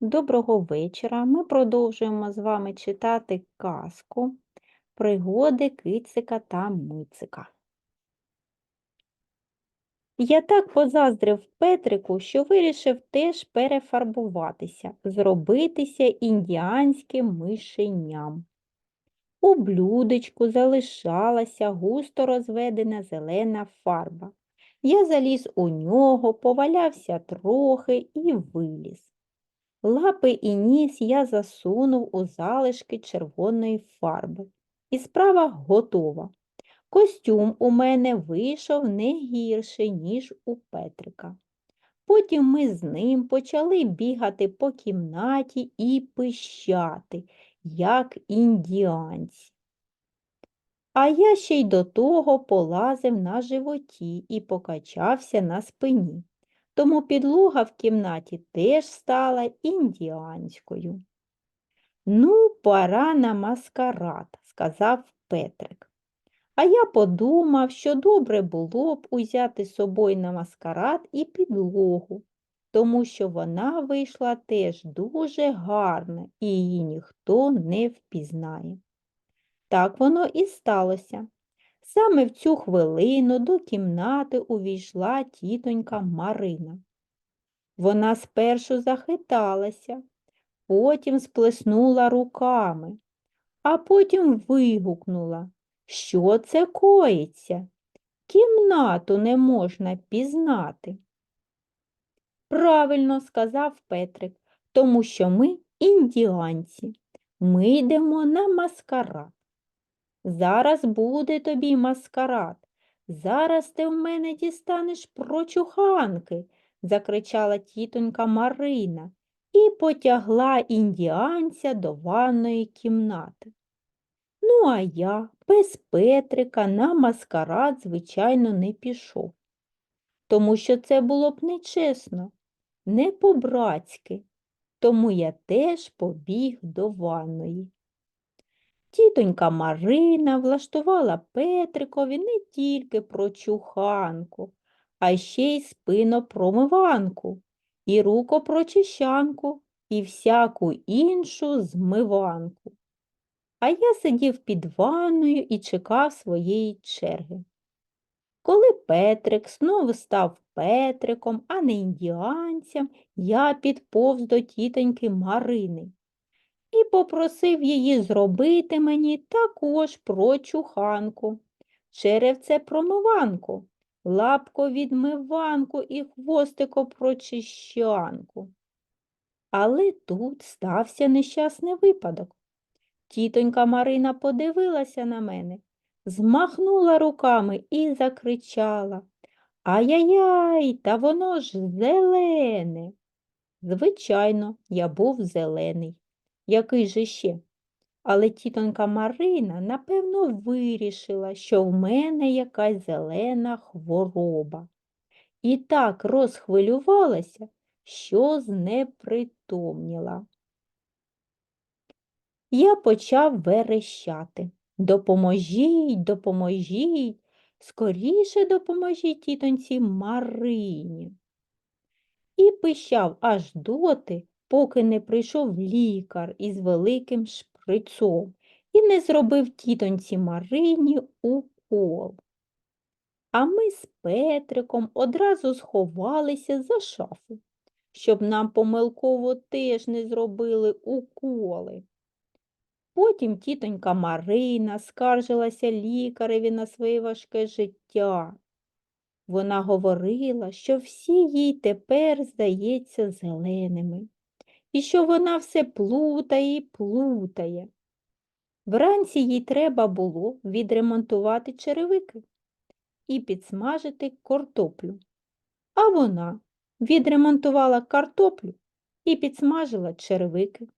Доброго вечора. Ми продовжуємо з вами читати казку Пригоди кицика та мицика. Я так позаздрив Петрику, що вирішив теж перефарбуватися, зробитися індіанським мишеням. У блюдечку залишалася густо розведена зелена фарба. Я заліз у нього, повалявся трохи і виліз. Лапи і ніс я засунув у залишки червоної фарби. І справа готова. Костюм у мене вийшов не гірше, ніж у Петрика. Потім ми з ним почали бігати по кімнаті і пищати, як індіанці. А я ще й до того полазив на животі і покачався на спині тому підлога в кімнаті теж стала індіанською. Ну, пора на маскарад, сказав Петрик. А я подумав, що добре було б узяти з собою на маскарад і підлогу, тому що вона вийшла теж дуже гарна і її ніхто не впізнає. Так воно і сталося. Саме в цю хвилину до кімнати увійшла тітонька Марина. Вона спершу захиталася, потім сплеснула руками, а потім вигукнула, що це коїться? Кімнату не можна пізнати. Правильно сказав Петрик, тому що ми індіанці. Ми йдемо на маскарад. Зараз буде тобі маскарад. Зараз ти в мене дістанеш прочуханки, закричала тітонька Марина і потягла індіанця до ванної кімнати. Ну, а я без Петрика на маскарад, звичайно, не пішов, тому що це було б нечесно, не по-братськи, тому я теж побіг до ванної. Тітонька Марина влаштувала Петрикові не тільки прочуханку, а ще й спинопромиванку, і рукопрочищанку, і всяку іншу змиванку. А я сидів під ванною і чекав своєї черги. Коли Петрик знову став Петриком, а не індіанцем, я підповз до тітоньки Марини і попросив її зробити мені також прочуханку, черевце промиванку, лапко відмиванку і хвостико прочищанку. Але тут стався нещасний випадок. Тітонька Марина подивилася на мене, змахнула руками і закричала Ай-яй-яй, та воно ж зелене. Звичайно, я був зелений. Який же ще? Але тітонька Марина, напевно, вирішила, що в мене якась зелена хвороба. І так розхвилювалася, що знепритомніла. Я почав верещати. Допоможіть, допоможіть, скоріше допоможіть тітоньці Марині. І пищав аж доти, поки не прийшов лікар із великим шприцом і не зробив тітоньці Марині укол. А ми з Петриком одразу сховалися за шафу, щоб нам помилково теж не зробили уколи. Потім тітонька Марина скаржилася лікареві на своє важке життя. Вона говорила, що всі їй тепер здається зеленими і що вона все плутає і плутає. Вранці їй треба було відремонтувати черевики і підсмажити картоплю. А вона відремонтувала картоплю і підсмажила черевики.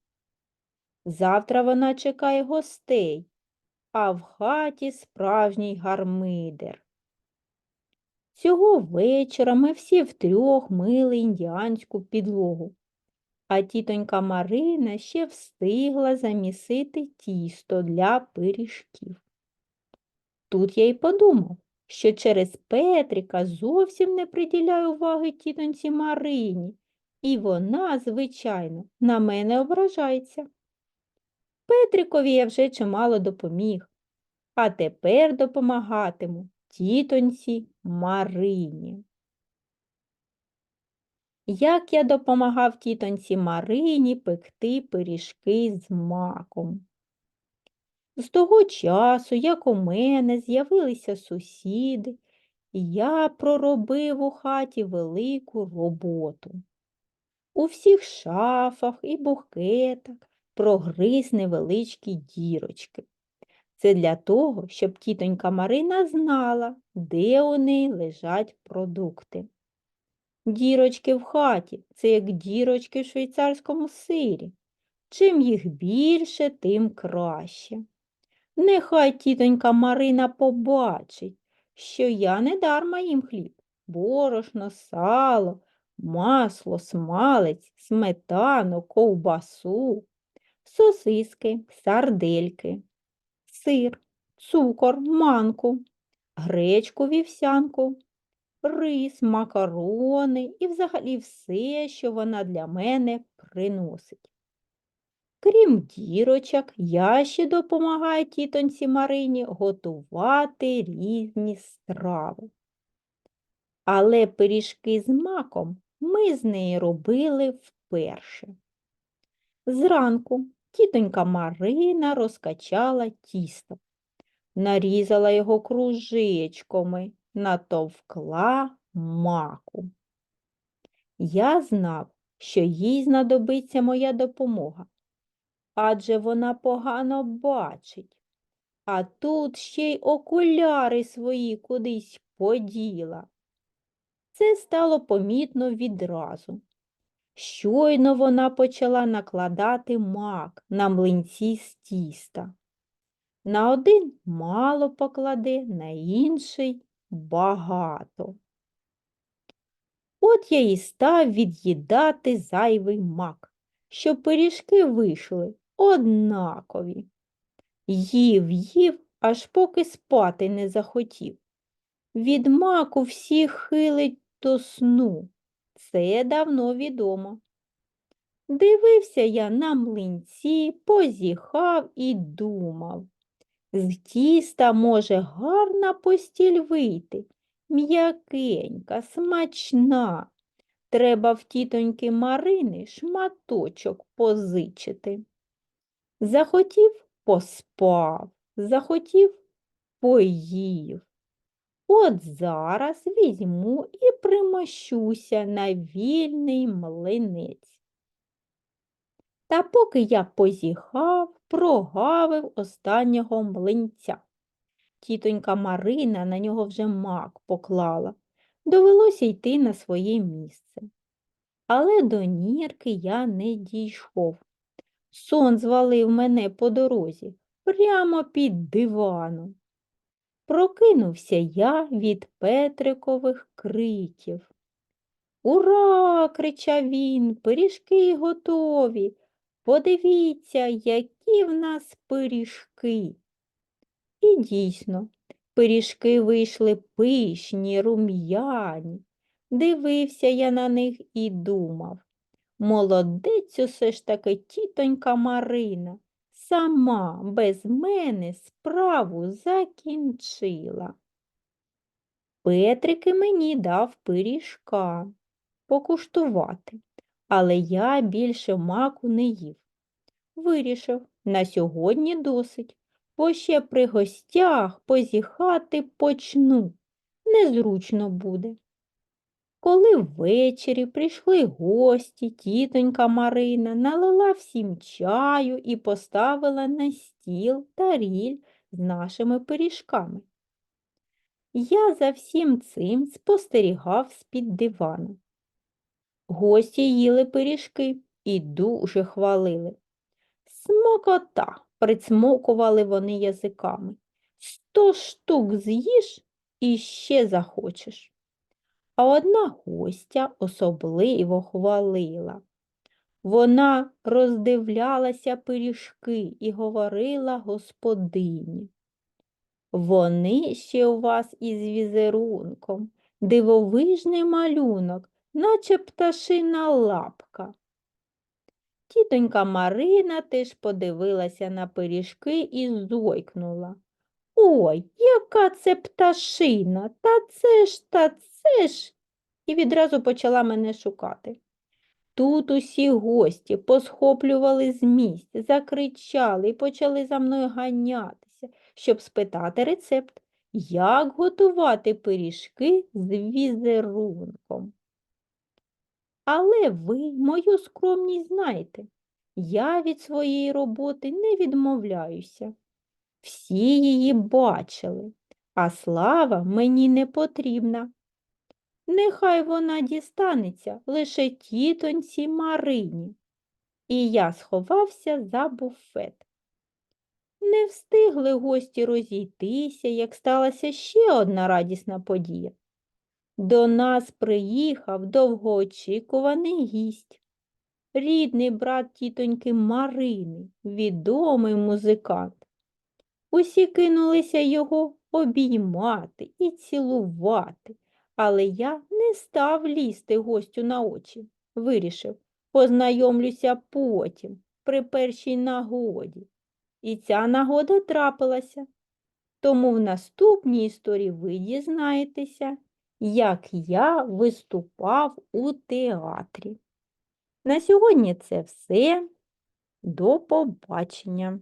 Завтра вона чекає гостей, а в хаті справжній гармидер. Цього вечора ми всі втрьох мили індіанську підлогу а тітонька Марина ще встигла замісити тісто для пиріжків. Тут я й подумав, що через Петрика зовсім не приділяю уваги тітоньці Марині І вона, звичайно, на мене ображається. Петрикові я вже чимало допоміг, а тепер допомагатиму тітоньці Марині. Як я допомагав тітоньці Марині пекти пиріжки з маком. З того часу, як у мене з'явилися сусіди, я проробив у хаті велику роботу. У всіх шафах і букетах прогриз невеличкі дірочки. Це для того, щоб тітонька Марина знала, де у неї лежать продукти. Дірочки в хаті це як дірочки в швейцарському сирі. Чим їх більше, тим краще. Нехай тітонька Марина побачить, що я не дарма їм хліб, борошно, сало, масло, смалець, сметану, ковбасу, сосиски, сардельки, сир, цукор, манку, гречку вівсянку, рис, макарони і взагалі все, що вона для мене приносить. Крім дірочок, я ще допомагаю тітоньці Марині готувати різні страви. Але пиріжки з маком ми з нею робили вперше. Зранку тітонька Марина розкачала тісто, нарізала його кружечками, натовкла маку. Я знав, що їй знадобиться моя допомога, адже вона погано бачить. А тут ще й окуляри свої кудись поділа. Це стало помітно відразу. Щойно вона почала накладати мак на млинці з тіста. На один мало покладе, на інший багато. От я і став від'їдати зайвий мак, щоб пиріжки вийшли однакові. Їв, їв, аж поки спати не захотів. Від маку всі хилить до сну. Це давно відомо. Дивився я на млинці, позіхав і думав. З тіста може гарна постіль вийти, м'якенька, смачна. Треба в тітоньки Марини шматочок позичити. Захотів поспав, захотів поїв. От зараз візьму і примощуся на вільний млинець. Та поки я позіхав, прогавив останнього млинця. Тітонька Марина на нього вже мак поклала. Довелося йти на своє місце. Але до нірки я не дійшов. Сон звалив мене по дорозі, прямо під диваном. Прокинувся я від Петрикових криків. Ура! кричав він, пиріжки готові. Подивіться, які в нас пиріжки. І дійсно, пиріжки вийшли пишні, рум'яні. Дивився я на них і думав. Молодець усе ж таки тітонька Марина. Сама без мене справу закінчила. Петрики мені дав пиріжка покуштувати, але я більше маку не їв. Вирішив, на сьогодні досить, бо ще при гостях позіхати почну. Незручно буде. Коли ввечері прийшли гості, тітонька Марина налила всім чаю і поставила на стіл таріль з нашими пиріжками. Я за всім цим спостерігав з-під дивану. Гості їли пиріжки і дуже хвалили. Смокота, прицмокували вони язиками. Сто штук з'їш і ще захочеш. А одна гостя особливо хвалила. Вона роздивлялася пиріжки і говорила господині. Вони ще у вас із візерунком, дивовижний малюнок, наче пташина лапка. Тітонька Марина теж подивилася на пиріжки і зойкнула. Ой, яка це пташина, та це ж, та це ж. І відразу почала мене шукати. Тут усі гості посхоплювали з місць, закричали і почали за мною ганятися, щоб спитати рецепт, як готувати пиріжки з візерунком. Але ви мою скромність знаєте, я від своєї роботи не відмовляюся. Всі її бачили, а слава мені не потрібна. Нехай вона дістанеться лише тітоньці Марині. І я сховався за буфет. Не встигли гості розійтися, як сталася ще одна радісна подія. До нас приїхав довгоочікуваний гість, рідний брат тітоньки Марини, відомий музикант. Усі кинулися його обіймати і цілувати, але я не став лізти гостю на очі. Вирішив, познайомлюся потім, при першій нагоді. І ця нагода трапилася. Тому в наступній історії ви дізнаєтеся, як я виступав у театрі. На сьогодні це все. До побачення!